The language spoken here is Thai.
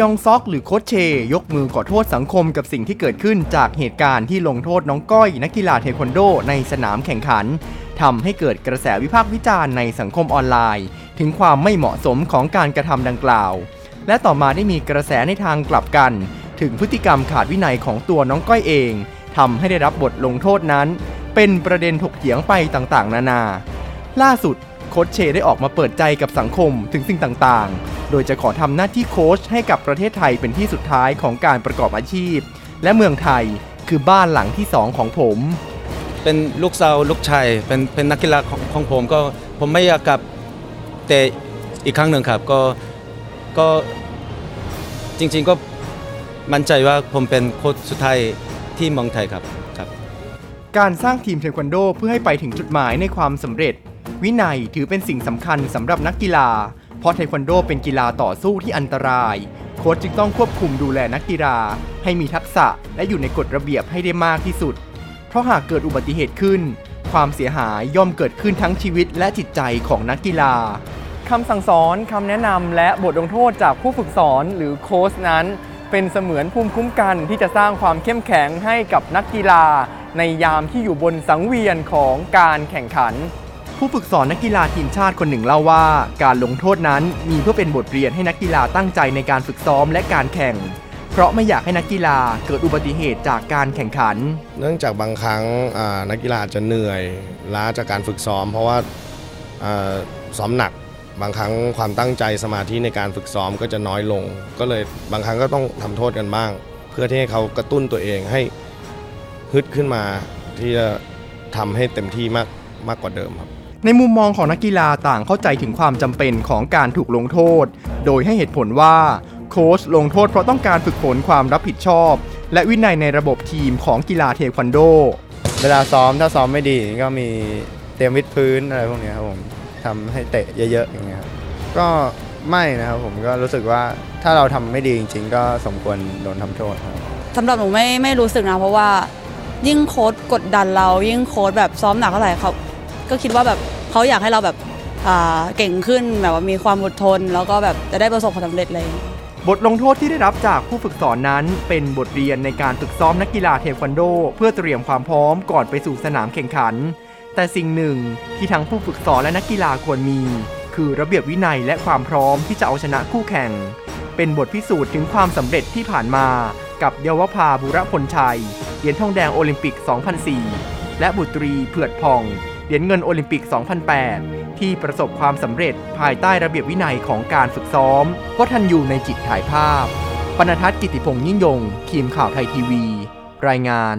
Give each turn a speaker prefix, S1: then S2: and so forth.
S1: ยองซอกหรือโคชเช ยกมือขอโทษสังคมกับสิ่งที่เกิดขึ้นจากเหตุการณ์ที่ลงโทษน้องก้อยนักกีฬาเทควันโดในสนามแข่งขันทำให้เกิดกระแสวิพากษ์วิจารณ์ในสังคมออนไลน์ ถึงความไม่เหมาะสมของการกระทำดังกล่าว และต่อมาได้มีกระแสในทางกลับกัน ถึงพฤติกรรมขาดวินัยของตัวน้องก้อยเองทำให้ได้รับบทลงโทษนั้น เป็นประเด็นถกเถียงไปต่างๆ นานา ล่าสุด โค้ชเชได้ออกมาเปิดใจกับสังคมถึงสิ่งต่างๆ โดยจะขอทำหน้าที่โค้ชให้กับประเทศไทยเป็นที่สุดท้ายของการประกอบอาชีพ และเมืองไทยคือบ้านหลังที่สองของผม
S2: เป็นลูกสาวลูกชายเป็นเป็นนักกีฬาของของผมก็ผมไม่อยากกลับแต่อีกครั้งหนึ่งครับก็ก็จริงๆก็มั่นใจว่าผมเป็นโค้ชสุดท้ายที่เมืองไทยครับครับ
S1: การสร้างทีมเทควันโดเพื่อให้ไปถึงจุดหมายในความสำเร็จ วินัยถือเป็นสิ่งสำคัญสำหรับนักกีฬา เพราะเทควันโดเป็นกีฬาต่อสู้ที่อันตราย โค้ชจึงต้องควบคุมดูแลนักกีฬา ให้มีทักษะและอยู่ในกฎระเบียบให้ได้มากที่สุด เพราะหากเกิดอุบัติเหตุขึ้น ความเสียหายย่อมเกิดขึ้นทั้งชีวิตและจิตใจของนักกีฬาคำสั่งสอนคำแนะนำและบทลงโทษจากผู้ฝึกสอนหรือโค้ชนั้น เป็นเสมือนภูมิคุ้มกันที่จะสร้างความเข้มแข็งให้กับนักกีฬา ในยามที่อยู่บนสังเวียนของการแข่งขัน ผู้ฝึกสอนนักกีฬาทีมชาติคนหนึ่งเล่าว่า การลงโทษนั้นมีเพื่อเป็นบทเรียนให้นักกีฬาตั้งใจในการฝึกซ้อมและการแข่ง เพราะไม่อยากให้นักกีฬาเกิดอุบัติเหตุจากการแข่งขัน
S3: เนื่องจากบางครั้งนักกีฬาจะเหนื่อยล้าจากการฝึกซ้อม เพราะว่าอ่าซ้อมหนักบางครั้งความตั้งใจสมาธิในการฝึกซ้อมก็จะน้อยลง ก็เลยบางครั้งก็ต้องทำโทษกันบ้าง เพื่อที่ให้เขากระตุ้นตัวเองให้ฮึดขึ้นมาที่จะทำให้เต็มที่มากมากกว่าเดิมครับ
S1: ในมุมมองของนักกีฬาต่างเข้าใจถึงความจำเป็นของการถูกลงโทษ โดยให้เหตุผลว่าโค้ชลงโทษเพราะต้องการฝึกฝนความรับผิดชอบ และวินัยในระบบทีมของกีฬาเทควันโด
S4: เวลาซ้อมถ้าซ้อมไม่ดีก็มีเตรียมวิดพื้นอะไรพวกเนี้ยครับผมทำให้เตะเยอะๆอย่างเงี้ยครับก็ไม่นะครับผมก็รู้สึกว่าถ้าเราทำไม่ดีจริง ๆ ก็สมควรโดนทำโทษครับ
S5: สำหรับหนูไม่ไม่รู้สึกนะเพราะว่ายิ่งโค้ดกดดันเรายิ่งโค้ดแบบซ้อมหนักเท่าไหร่เขาก็คิดว่าแบบ เขาอยากให้เราแบบเก่งขึ้นแบบว่ามีความอดทน แล้วก็แบบจะได้ประสบความสำเร็จเลย
S1: บทลงโทษที่ได้รับจากผู้ฝึกสอนนั้น เป็นบทเรียนในการฝึกซ้อมนักกีฬาเทควันโด เพื่อเตรียมความพร้อมก่อนไปสู่สนามแข่งขัน แต่สิ่งหนึ่งที่ทั้งผู้ฝึกสอนและนักกีฬาควรมี คือระเบียบวินัยและความพร้อมที่จะเอาชนะคู่แข่ง เป็นบทพิสูจน์ถึงความสำเร็จที่ผ่านมา กับเยาวภาบุรพลชัยเหรียญทองแดงโอลิมปิก 2004 และบุตรีเผือดพอง เหรียญเงินโอลิมปิก 2008 ที่ประสบความสำเร็จภายใต้ระเบียบวินัยของการฝึกซ้อมวัฒนอยู่ในจิตถ่ายภาพปนทัศน์กิติพงษ์ยิ่งยง ทีมข่าวไทยทีวี รายงาน